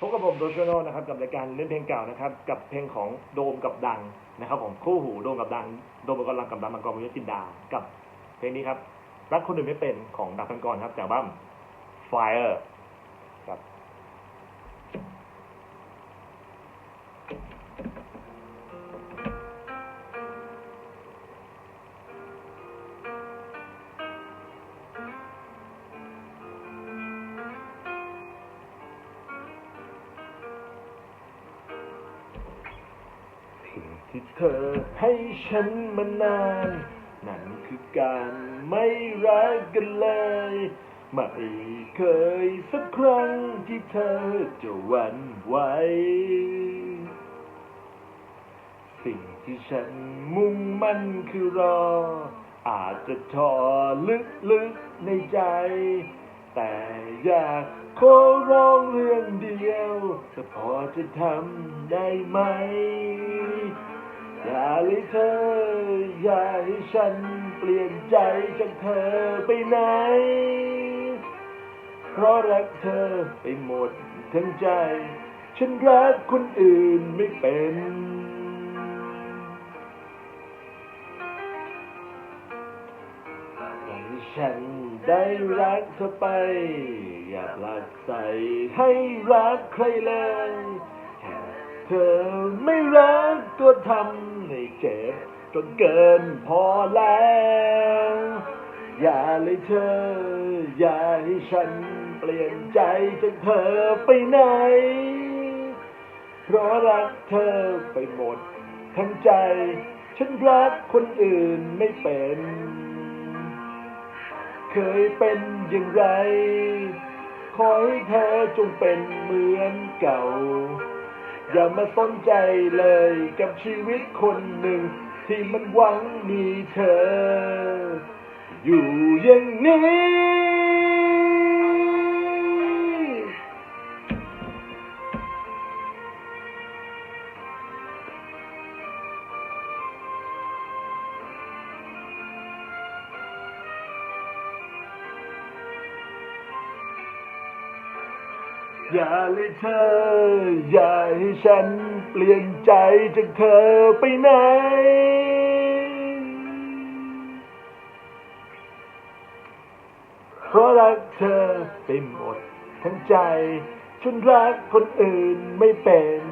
พบกับผมโดชโนนะครับกับรายการเล่นเพลงเก่านะครับกับเพลงของโดมกับดังนะครับผมคู่หูโดมกับดังโดมกับกำลังกับดังมังกรมุยจินดากับเพลงนี้ครับรักคนอื่นไม่เป็นของดับพันกรครับจากบ้าม Fire ที่เธอให้ฉันมานาน นั่นคือการไม่รักกันเลย ไม่เคยสักครั้งที่เธอจะหวั่นไหว สิ่งที่ฉันมุ่งมั่นคือรอ อาจจะทอลึกๆในใจ แต่อยากขอร้องเรื่องเดียวแต่พอจะทำได้ไหม อย่าเลยเธอ อย่าให้ฉันเปลี่ยนใจจากเธอไปไหน เพราะรักเธอไปหมดทั้งใจ ฉันรักคนอื่นไม่เป็น ฉันได้รักเธอไป อย่าผลักใส่ให้รักใครเลยเธอไม่รักตัวทำให้เจ็บจนเกินพอแล้ว อย่าเลยเธอ อย่าให้ฉันเปลี่ยนใจจากเธอไปไหน เพราะรักเธอไปหมด ทั้งใจ ฉันรักคนอื่นไม่เป็น เคยเป็นอย่างไร ขอให้เธอจงเป็นเหมือนเก่า อย่ามาสนใจเลยกับชีวิตคนหนึ่ง ที่มันหวังมีเธอ อยู่อย่างนี้ อย่าเลยเธอ อย่าให้ฉันเปลี่ยนใจจากเธอไปไหน เพราะรักเธอไปหมดทั้งใจ ฉันรักคนอื่นไม่เป็น